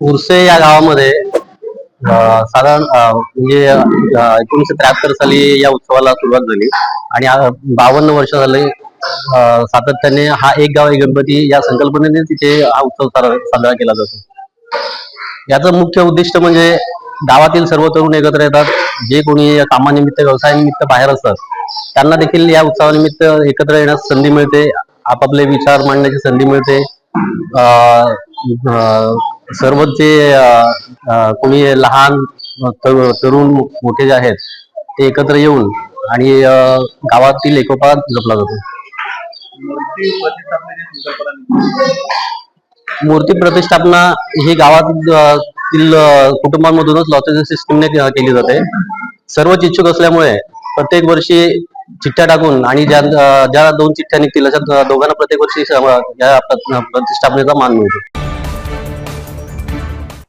उर्से या गावामध्ये साधारण म्हणजे एकोणीसशे त्र्याहत्तर साली या उत्सवाला सुरुवात झाली. आणि बावन्न वर्ष झाले सातत्याने हा एक गाव एक गणपती या संकल्पनेने तिथे हा उत्सव साजरा केला जातो. याचं मुख्य उद्दिष्ट म्हणजे गावातील सर्व तरुण एकत्र येतात. जे कोणी कामानिमित्त व्यवसायानिमित्त बाहेर असतात त्यांना देखील या उत्सवानिमित्त एकत्र येण्यास संधी मिळते. आपापले विचार मांडण्याची संधी मिळते. सर्व जे कोणी लहान तरुण मोठे जे आहेत ते एकत्र येऊन आणि गावातील एकोपा जपला जातो. मूर्ती प्रतिष्ठापना ही गावातील कुटुंबांमधूनच लॉटरी सिस्टीमने केली जाते. सर्वच इच्छुक असल्यामुळे प्रत्येक वर्षी चिठ्ठ्या टाकून आणि ज्या ज्या दोन चिठ्ठ्या निघतील अशा दोघांना प्रत्येक वर्षी या प्रतिष्ठापनेचा मान मिळतो.